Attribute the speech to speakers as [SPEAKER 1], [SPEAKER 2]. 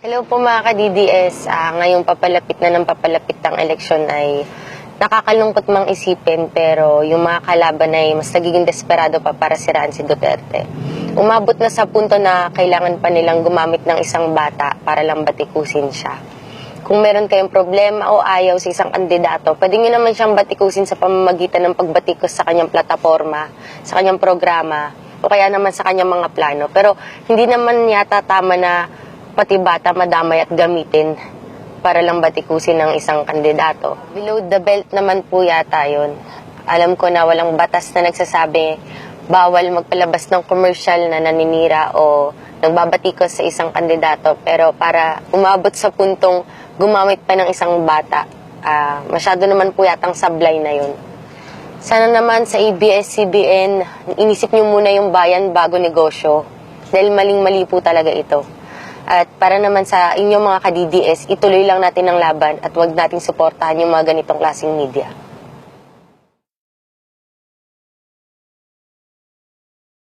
[SPEAKER 1] Hello po mga ka-DDS. Ah, ngayong papalapit na ng papalapit ang eleksyon ay nakakalungkot mang isipin pero yung mga kalaban ay mas nagiging desperado pa para siraan si Duterte. Umabot na sa punto na kailangan pa nilang gumamit ng isang bata para lang batikusin siya. Kung meron kayong problema o ayaw sa isang kandidato, pwede nyo naman siyang batikusin sa pamamagitan ng pagbatikos sa kanyang plataforma, sa kanyang programa, o kaya naman sa kanyang mga plano. Pero hindi naman yata tama na pati bata madamay at gamitin para lang batikusin ng isang kandidato. Below the belt naman po yata yun. Alam ko na walang batas na nagsasabi bawal magpalabas ng commercial na naninira o nagbabatikos sa isang kandidato. Pero para umabot sa puntong gumamit pa ng isang bata, ah, masyado naman po yatang sablay na yun. Sana naman sa ABS-CBN, inisip nyo muna yung bayan bago negosyo. Dahil maling-mali po talaga ito. At para naman sa inyong mga ka-DDS, ituloy lang natin ang laban at huwag nating suportahan yung mga ganitong klaseng media.